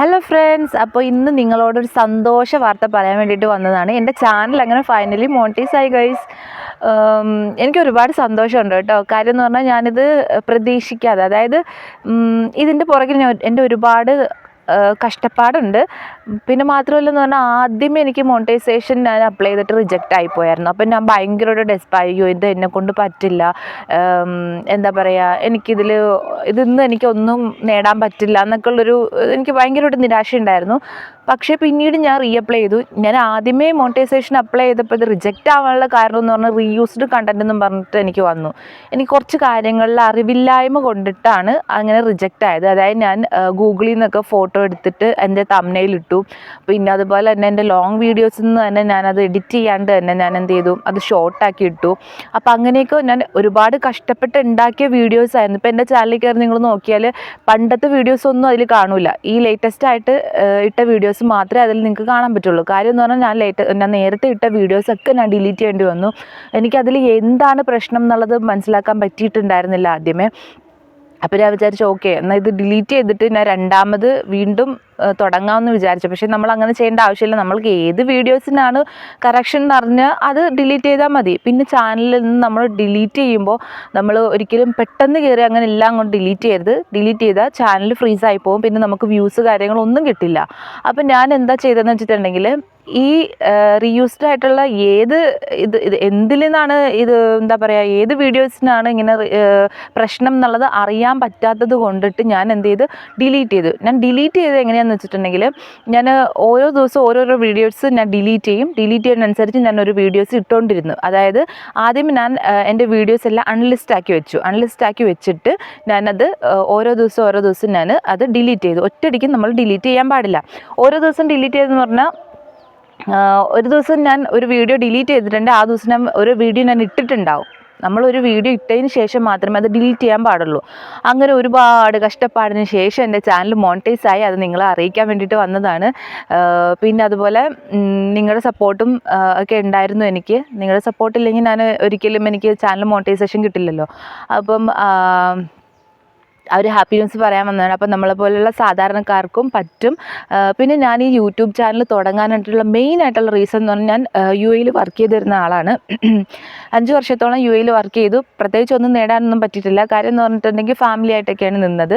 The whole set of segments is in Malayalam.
ഹലോ ഫ്രണ്ട്സ് അപ്പോൾ ഇന്ന് നിങ്ങളോടൊരു സന്തോഷ വാർത്ത പറയാൻ വേണ്ടിയിട്ട് വന്നതാണ്. എന്റെ ചാനൽ അങ്ങനെ ഫൈനലി മോണിറ്റൈസ് ആയി ഗൈസ് എനിക്ക് ഒരുപാട് സന്തോഷമുണ്ട് കേട്ടോ. കാര്യം എന്ന് പറഞ്ഞാൽ ഞാനിത് പ്രതീക്ഷിക്കാതെ അതായത് ഇതിന്റെ പുറകിൽ ഞാൻ എന്റെ ഒരുപാട് കഷ്ടപ്പാടുണ്ട്. പിന്നെ മാത്രമല്ലെന്ന് പറഞ്ഞാൽ ആദ്യം എനിക്ക് മോണിറ്റൈസേഷൻ ഞാൻ അപ്ലൈ ചെയ്തിട്ട് റിജക്റ്റ് ആയിപ്പോയായിരുന്നു അപ്പം ഞാൻ ഭയങ്കര ഡെസ്പായി അയ്യോ ഇത് എന്നെ കൊണ്ട് പറ്റില്ല. എന്താ പറയുക എനിക്കിതിൽ ഇതിന്ന് എനിക്കൊന്നും നേടാൻ പറ്റില്ല എന്നൊക്കെ ഉള്ളൊരു എനിക്ക് ഭയങ്കരമായിട്ട് നിരാശ ഉണ്ടായിരുന്നു പക്ഷേ പിന്നീട് ഞാൻ റീഅപ്ലൈ ചെയ്തു. ഞാൻ ആദ്യമേ മോണിറ്റൈസേഷൻ അപ്ലൈ ചെയ്തപ്പോൾ ഇത് റിജക്റ്റ് ആവാനുള്ള കാരണം എന്ന് പറഞ്ഞാൽ റീയൂസ്ഡ് കണ്ടന്റ് എന്ന് പറഞ്ഞിട്ട് എനിക്ക് വന്നു. എനിക്ക് കുറച്ച് കാര്യങ്ങളിൽ അറിവില്ലായ്മ കൊണ്ടിട്ടാണ് അങ്ങനെ റിജക്റ്റ് ആയത്. അതായത് ഞാൻ ഗൂഗിളിൽ നിന്നൊക്കെ ഫോട്ടോ എടുത്തിട്ട് എന്റെ തമ്മനയിലിട്ടു പിന്നെ അതുപോലെ തന്നെ എന്റെ ലോങ് വീഡിയോസിൽ നിന്ന് തന്നെ ഞാനത് എഡിറ്റ് ചെയ്യാണ്ട് തന്നെ ഞാൻ എന്ത് ചെയ്തു? അത് ഷോർട്ടാക്കി ഇട്ടു. അപ്പോൾ അങ്ങനെയൊക്കെ ഞാൻ ഒരുപാട് കഷ്ടപ്പെട്ട് ഉണ്ടാക്കിയ വീഡിയോസ് ആയിരുന്നു. ഇപ്പോൾ എന്റെ ചാനലിൽ കയറി നിങ്ങൾ നോക്കിയാൽ പണ്ടത്തെ വീഡിയോസ് ഒന്നും അതിൽ കാണൂല. ഈ ലേറ്റസ്റ്റ് ആയിട്ട് ഇട്ട വീഡിയോസ് മാത്രമേ അതിൽ നിങ്ങൾക്ക് കാണാൻ പറ്റുള്ളൂ. കാര്യം എന്ന് പറഞ്ഞാൽ ഞാൻ ലേറ്റ് ഞാൻ നേരത്തെ ഇട്ട വീഡിയോസൊക്കെ ഞാൻ ഡിലീറ്റ് ചെയ്യേണ്ടി വന്നു. എനിക്കതിൽ എന്താണ് പ്രശ്നം എന്നുള്ളത് മനസ്സിലാക്കാൻ പറ്റിയിട്ടുണ്ടായിരുന്നില്ല ആദ്യമേ. അപ്പോൾ ഞാൻ വിചാരിച്ചു ഓക്കെ എന്നാൽ ഇത് ഡിലീറ്റ് ചെയ്തിട്ട് ഞാൻ രണ്ടാമത് വീണ്ടും തുടങ്ങാമെന്ന് വിചാരിച്ചു. പക്ഷേ നമ്മൾ അങ്ങനെ ചെയ്യേണ്ട ആവശ്യമില്ല. നമ്മൾക്ക് ഏത് വീഡിയോസിനാണ് കറക്ഷൻ എന്ന് പറഞ്ഞാൽ അത് ഡിലീറ്റ് ചെയ്താൽ മതി. പിന്നെ ചാനലിൽ നിന്ന് നമ്മൾ ഡിലീറ്റ് ചെയ്യുമ്പോൾ നമ്മൾ ഒരിക്കലും പെട്ടെന്ന് കയറി അങ്ങനെ എല്ലാം കൊണ്ട് ഡിലീറ്റ് ചെയ്യരുത്. ഡിലീറ്റ് ചെയ്താൽ ചാനൽ ഫ്രീസ് ആയി പോകും. പിന്നെ നമുക്ക് വ്യൂസ് കാര്യങ്ങളൊന്നും കിട്ടില്ല. അപ്പം ഞാൻ എന്താ ചെയ്തതെന്ന് വെച്ചിട്ടുണ്ടെങ്കിൽ ഈ റീയൂസ്ഡ് ആയിട്ടുള്ള ഏത് ഇത് ഇത് എന്തിൽ നിന്നാണ് ഇത് എന്താ പറയുക ഏത് വീഡിയോസിനാണ് ഇങ്ങനെ പ്രശ്നം എന്നുള്ളത് അറിയാൻ പറ്റാത്തത് കൊണ്ടിട്ട് ഞാൻ എന്ത് ചെയ്ത് ഡിലീറ്റ് ചെയ്തു. ഞാൻ ഡിലീറ്റ് ചെയ്ത് എങ്ങനെയാണെന്ന് വെച്ചിട്ടുണ്ടെങ്കിൽ ഞാൻ ഓരോ ദിവസവും ഓരോരോ വീഡിയോസ് ഞാൻ ഡിലീറ്റ് ചെയ്യും. ഡിലീറ്റ് ചെയ്യുന്നതനുസരിച്ച് ഞാൻ ഒരു വീഡിയോസ് ഇട്ടുകൊണ്ടിരുന്നു അതായത് ആദ്യം ഞാൻ എന്റെ വീഡിയോസ് എല്ലാം അൺലിസ്റ്റ് ആക്കി വെച്ചു. അൺലിസ്റ്റ് ആക്കി വെച്ചിട്ട് ഞാനത് ഓരോ ദിവസം ഓരോ ദിവസം ഞാൻ അത് ഡിലീറ്റ് ചെയ്തു. ഒറ്റയടിക്ക് നമ്മൾ ഡിലീറ്റ് ചെയ്യാൻ പാടില്ല. ഓരോ ദിവസം ഡിലീറ്റ് ചെയ്തെന്ന് പറഞ്ഞാൽ ഒരു ദിവസം ഞാൻ ഒരു വീഡിയോ ഡിലീറ്റ് ചെയ്തിട്ടുണ്ട്. ആ ദിവസം ഞാൻ ഒരു വീഡിയോ ഞാൻ ഇട്ടിട്ടുണ്ടാവും. നമ്മളൊരു വീഡിയോ ഇട്ടതിന് ശേഷം മാത്രമേ അത് ഡിലീറ്റ് ചെയ്യാൻ പാടുള്ളൂ. അങ്ങനെ ഒരുപാട് കഷ്ടപ്പാടിന് ശേഷം എന്റെ ചാനൽ മോണിറ്റൈസ് ആയി. അത് നിങ്ങളെ അറിയിക്കാൻ വേണ്ടിയിട്ട് വന്നതാണ്. പിന്നെ അതുപോലെ നിങ്ങളുടെ സപ്പോർട്ടും ഒക്കെ ഉണ്ടായിരുന്നു എനിക്ക്. നിങ്ങളുടെ സപ്പോർട്ട് ഇല്ലെങ്കിൽ ഞാൻ ഒരിക്കലും എനിക്ക് ചാനൽ മോണിറ്റൈസേഷൻ കിട്ടില്ലല്ലോ. അപ്പം ഒരു ഹാപ്പി ന്യൂസ് പറയാൻ വന്നതാണ്. അപ്പം നമ്മളെ പോലെയുള്ള സാധാരണക്കാർക്കും പറ്റും. പിന്നെ ഞാൻ ഈ യൂട്യൂബ് ചാനൽ തുടങ്ങാനായിട്ടുള്ള മെയിൻ ആയിട്ടുള്ള റീസൺ എന്ന് പറഞ്ഞാൽ ഞാൻ യു എയിൽ വർക്ക് ചെയ്തിരുന്ന ആളാണ്. അഞ്ച് വർഷത്തോളം യു എയിൽ വർക്ക് ചെയ്തു. പ്രത്യേകിച്ച് ഒന്നും നേടാനൊന്നും പറ്റിയിട്ടില്ല. കാര്യം എന്ന് പറഞ്ഞിട്ടുണ്ടെങ്കിൽ ഫാമിലി ആയിട്ടൊക്കെയാണ് നിന്നത്.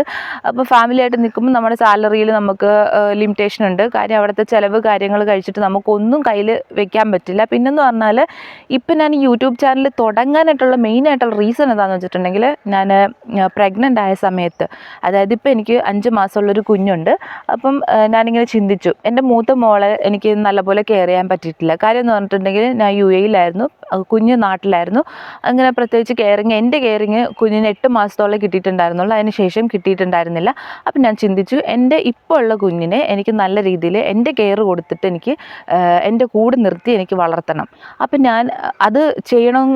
അപ്പോൾ ഫാമിലി ആയിട്ട് നിൽക്കുമ്പോൾ നമ്മുടെ സാലറിയിൽ നമുക്ക് ലിമിറ്റേഷൻ ഉണ്ട്. കാര്യം അവിടുത്തെ ചിലവ് കാര്യങ്ങൾ കഴിച്ചിട്ട് നമുക്കൊന്നും കയ്യിൽ വെക്കാൻ പറ്റില്ല. പിന്നെന്ന് പറഞ്ഞാൽ ഇപ്പം ഞാൻ യൂട്യൂബ് ചാനൽ തുടങ്ങാനായിട്ടുള്ള മെയിൻ ആയിട്ടുള്ള റീസൺ എന്താണെന്ന് വെച്ചിട്ടുണ്ടെങ്കിൽ ഞാൻ പ്രഗ്നന്റ് ആയ സമയത്ത് അതായത് ഇപ്പം എനിക്ക് അഞ്ച് മാസമുള്ളൊരു കുഞ്ഞുണ്ട്. അപ്പം ഞാനിങ്ങനെ ചിന്തിച്ചു. എന്റെ മൂത്ത മോളെ എനിക്ക് നല്ലപോലെ കെയർ ചെയ്യാൻ പറ്റിയിട്ടില്ല. കാര്യം എന്ന് പറഞ്ഞിട്ടുണ്ടെങ്കിൽ ഞാൻ യു എയിലായിരുന്നു. കുഞ്ഞ് നാട്ടിലായിരുന്നു. അങ്ങനെ പ്രത്യേകിച്ച് കെയറിങ് എന്റെ കെയറിങ് കുഞ്ഞിന് എട്ട് മാസത്തോളം കിട്ടിയിട്ടുണ്ടായിരുന്നുള്ളൂ. അതിന് ശേഷം കിട്ടിയിട്ടുണ്ടായിരുന്നില്ല. അപ്പം ഞാൻ ചിന്തിച്ചു എന്റെ ഇപ്പോൾ ഉള്ള കുഞ്ഞിനെ എനിക്ക് നല്ല രീതിയിൽ എന്റെ കെയർ കൊടുത്തിട്ട് എനിക്ക് എന്റെ കൂടെ നിർത്തി എനിക്ക് വളർത്തണം. അപ്പം ഞാൻ അത് ചെയ്യണം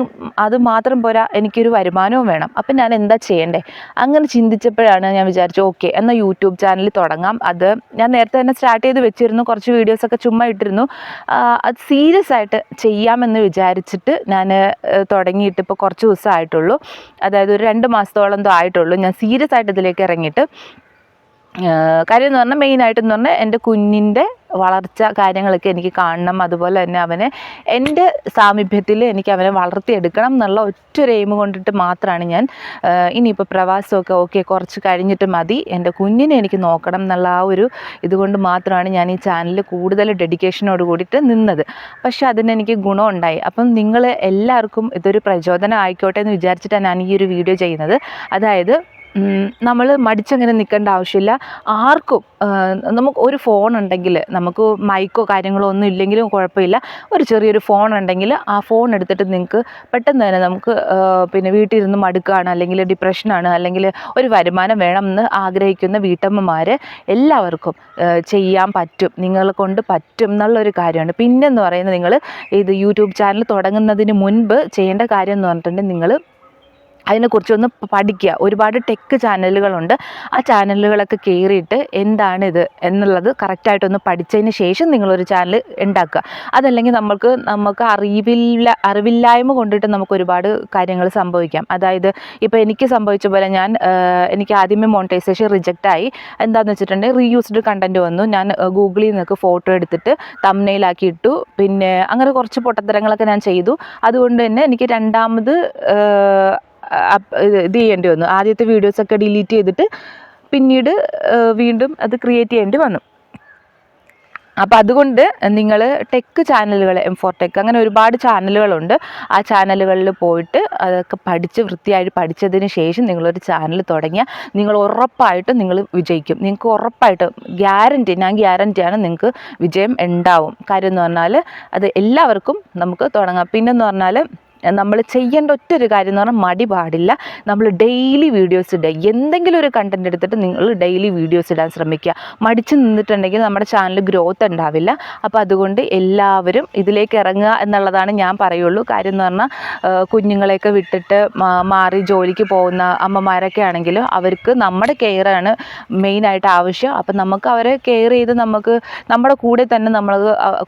അത് മാത്രം പോരാ എനിക്കൊരു വരുമാനവും വേണം. അപ്പം ഞാൻ എന്താ ചെയ്യണ്ടേ? അങ്ങനെ ചിന്തിച്ചപ്പോഴാണ് ഞാൻ വിചാരിച്ചു ഓക്കെ എന്നാൽ യൂട്യൂബ് ചാനൽ തുടങ്ങാം. അത് ഞാൻ നേരത്തെ തന്നെ സ്റ്റാർട്ട് ചെയ്ത് വെച്ചിരുന്നു കുറച്ച് വീഡിയോസൊക്കെ ചുമ്മാ ഇട്ടിരുന്നു. അത് സീരിയസ് ആയിട്ട് ചെയ്യാമെന്ന് വിചാരിച്ചിട്ട് ഞാൻ തുടങ്ങിയിട്ട് ഇപ്പോൾ കുറച്ച് ദിവസം ആയിട്ടുള്ളൂ അതായത് ഒരു രണ്ട് മാസത്തോളം ആയിട്ടുള്ളൂ. ഞാൻ സീരിയസ് ആയിട്ട് ഇതിലേക്ക് ഇറങ്ങിയിട്ട് കാര്യം എന്ന് പറഞ്ഞാൽ മെയിനായിട്ട് എന്ന് പറഞ്ഞാൽ എന്റെ കുഞ്ഞിന്റെ വളർച്ച കാര്യങ്ങളൊക്കെ എനിക്ക് കാണണം. അതുപോലെ തന്നെ അവനെ എന്റെ സാമീപ്യത്തിൽ എനിക്ക് അവനെ വളർത്തിയെടുക്കണം എന്നുള്ള ഒറ്റ ഒരു എയിം കൊണ്ടിട്ട് മാത്രമാണ് ഞാൻ ഇനിയിപ്പോൾ പ്രവാസമൊക്കെ ഓക്കെ കുറച്ച് കഴിഞ്ഞിട്ട് മതി. എന്റെ കുഞ്ഞിനെ എനിക്ക് നോക്കണം എന്നുള്ള ആ ഒരു ഇതുകൊണ്ട് മാത്രമാണ് ഞാൻ ഈ ചാനലിൽ കൂടുതൽ ഡെഡിക്കേഷനോട് കൂടിയിട്ട് നിന്നത്. പക്ഷെ അതിനെനിക്ക് ഗുണം ഗുണമുണ്ടായി. അപ്പം നിങ്ങൾ എല്ലാവർക്കും ഇതൊരു പ്രചോദനം ആയിക്കോട്ടെ എന്ന് വിചാരിച്ചിട്ടാണ് ഞാൻ ഈ ഒരു വീഡിയോ ചെയ്യുന്നത്. അതായത് നമ്മൾ മടിച്ചങ്ങനെ നിൽക്കേണ്ട ആവശ്യമില്ല. ആർക്കും നമുക്ക് ഒരു ഫോൺ ഉണ്ടെങ്കിൽ നമുക്ക് മൈക്കോ കാര്യങ്ങളോ ഒന്നും ഇല്ലെങ്കിലും കുഴപ്പമില്ല. ഒരു ചെറിയൊരു ഫോൺ ഉണ്ടെങ്കിൽ ആ ഫോൺ എടുത്തിട്ട് നിങ്ങൾക്ക് പെട്ടെന്ന് തന്നെ നമുക്ക് പിന്നെ വീട്ടിലിരുന്ന് മടുക്കുകയാണ് അല്ലെങ്കിൽ ഡിപ്രഷനാണ് അല്ലെങ്കിൽ ഒരു വരുമാനം വേണം എന്ന് ആഗ്രഹിക്കുന്ന വീട്ടമ്മമാർ എല്ലാവർക്കും ചെയ്യാൻ പറ്റും നിങ്ങളെ കൊണ്ട് പറ്റും എന്നുള്ളൊരു കാര്യമാണ്. പിന്നെന്ന് പറയുന്നത് നിങ്ങൾ ഇത് യൂട്യൂബ് ചാനൽ തുടങ്ങുന്നതിന് മുൻപ് ചെയ്യേണ്ട കാര്യം എന്ന് പറഞ്ഞിട്ടുണ്ടെങ്കിൽ നിങ്ങൾ അതിനെക്കുറിച്ചൊന്ന് പഠിക്കുക. ഒരുപാട് ടെക്ക് ചാനലുകളുണ്ട് ആ ചാനലുകളൊക്കെ കയറിയിട്ട് എന്താണിത് എന്നുള്ളത് കറക്റ്റായിട്ടൊന്ന് പഠിച്ചതിന് ശേഷം നിങ്ങളൊരു ചാനൽ ഉണ്ടാക്കുക. അതല്ലെങ്കിൽ നമുക്ക് നമുക്ക് അറിവില്ല അറിവില്ലായ്മ കൊണ്ടിട്ട് നമുക്ക് ഒരുപാട് കാര്യങ്ങൾ സംഭവിക്കാം. അതായത് ഇപ്പോൾ എനിക്ക് സംഭവിച്ച പോലെ ഞാൻ എനിക്ക് ആദ്യമേ മോണിറ്റൈസേഷൻ റിജക്റ്റ് ആയി. എന്താണെന്ന് വെച്ചിട്ടുണ്ടെങ്കിൽ റീയൂസ്ഡ് കണ്ടന്റ് വന്നു. ഞാൻ ഗൂഗിളിൽ നിന്നൊക്കെ ഫോട്ടോ എടുത്തിട്ട് തമ്മനയിലാക്കി ഇട്ടു. പിന്നെ അങ്ങനെ കുറച്ച് പൊട്ടത്തരങ്ങളൊക്കെ ഞാൻ ചെയ്തു. അതുകൊണ്ട് തന്നെ എനിക്ക് രണ്ടാമത് ഇത് ചെയ്യേണ്ടി വന്നു. ആദ്യത്തെ വീഡിയോസൊക്കെ ഡിലീറ്റ് ചെയ്തിട്ട് പിന്നീട് വീണ്ടും അത് ക്രിയേറ്റ് ചെയ്യേണ്ടി വന്നു. അപ്പോൾ അതുകൊണ്ട് നിങ്ങൾ ടെക്ക് ചാനലുകൾ എം ഫോർ ടെക്ക് അങ്ങനെ ഒരുപാട് ചാനലുകളുണ്ട് ആ ചാനലുകളിൽ പോയിട്ട് അതൊക്കെ പഠിച്ച് വൃത്തിയായിട്ട് പഠിച്ചതിന് ശേഷം നിങ്ങളൊരു ചാനൽ തുടങ്ങിയാൽ നിങ്ങൾ ഉറപ്പായിട്ടും നിങ്ങൾ വിജയിക്കും. നിങ്ങൾക്ക് ഉറപ്പായിട്ടും ഗ്യാരന്റി ഞാൻ ഗ്യാരന്റിയാണ് നിങ്ങൾക്ക് വിജയം ഉണ്ടാവും. കാര്യം എന്ന് പറഞ്ഞാൽ അത് എല്ലാവർക്കും നമുക്ക് തുടങ്ങാം. പിന്നെന്ന് പറഞ്ഞാൽ നമ്മൾ ചെയ്യേണ്ട ഒറ്റൊരു കാര്യം എന്ന് പറഞ്ഞാൽ മടി പാടില്ല. നമ്മൾ ഡെയിലി വീഡിയോസ് ഇടുക എന്തെങ്കിലും ഒരു കണ്ടന്റ് എടുത്തിട്ട് നിങ്ങൾ ഡെയിലി വീഡിയോസ് ഇടാൻ ശ്രമിക്കുക. മടിച്ച് നിന്നിട്ടുണ്ടെങ്കിൽ നമ്മുടെ ചാനൽ ഗ്രോത്ത് ഉണ്ടാവില്ല. അപ്പോൾ അതുകൊണ്ട് എല്ലാവരും ഇതിലേക്ക് ഇറങ്ങുക എന്നുള്ളതാണ് ഞാൻ പറയുള്ളൂ. കാര്യം എന്ന് പറഞ്ഞാൽ കുഞ്ഞുങ്ങളെയൊക്കെ വിട്ടിട്ട് മാറി ജോലിക്ക് പോകുന്ന അമ്മമാരൊക്കെ ആണെങ്കിലും അവർക്ക് നമ്മുടെ കെയറാണ് മെയിനായിട്ട് ആവശ്യം. അപ്പം നമുക്ക് അവരെ കെയർ ചെയ്ത് നമുക്ക് നമ്മുടെ കൂടെ തന്നെ നമ്മൾ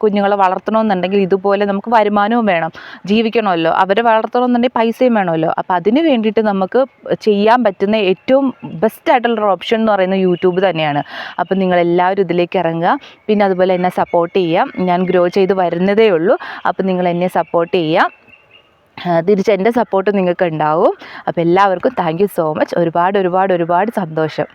കുഞ്ഞുങ്ങളെ വളർത്തണമെന്നുണ്ടെങ്കിൽ ഇതുപോലെ നമുക്ക് വരുമാനവും വേണം. ജീവിക്കണമല്ലോ. അവരെ വളർത്തണമെന്നുണ്ടെങ്കിൽ പൈസയും വേണമല്ലോ. അപ്പോൾ അതിന് വേണ്ടിയിട്ട് നമുക്ക് ചെയ്യാൻ പറ്റുന്ന ഏറ്റവും ബെസ്റ്റ് ആയിട്ടുള്ള ഓപ്ഷൻ എന്ന് പറയുന്നത് യൂട്യൂബ് തന്നെയാണ്. അപ്പോൾ നിങ്ങൾ എല്ലാവരും ഇതിലേക്ക് ഇറങ്ങുക. പിന്നെ അതുപോലെ എന്നെ സപ്പോർട്ട് ചെയ്യാം ഞാൻ ഗ്രോ ചെയ്ത് വരുന്നതേ ഉള്ളൂ. അപ്പം നിങ്ങൾ എന്നെ സപ്പോർട്ട് ചെയ്യാം തിരിച്ച് എന്റെ സപ്പോർട്ട് നിങ്ങൾക്ക് ഉണ്ടാവും. അപ്പോൾ എല്ലാവർക്കും താങ്ക് സോ മച്ച് ഒരുപാട് ഒരുപാട് ഒരുപാട് സന്തോഷം.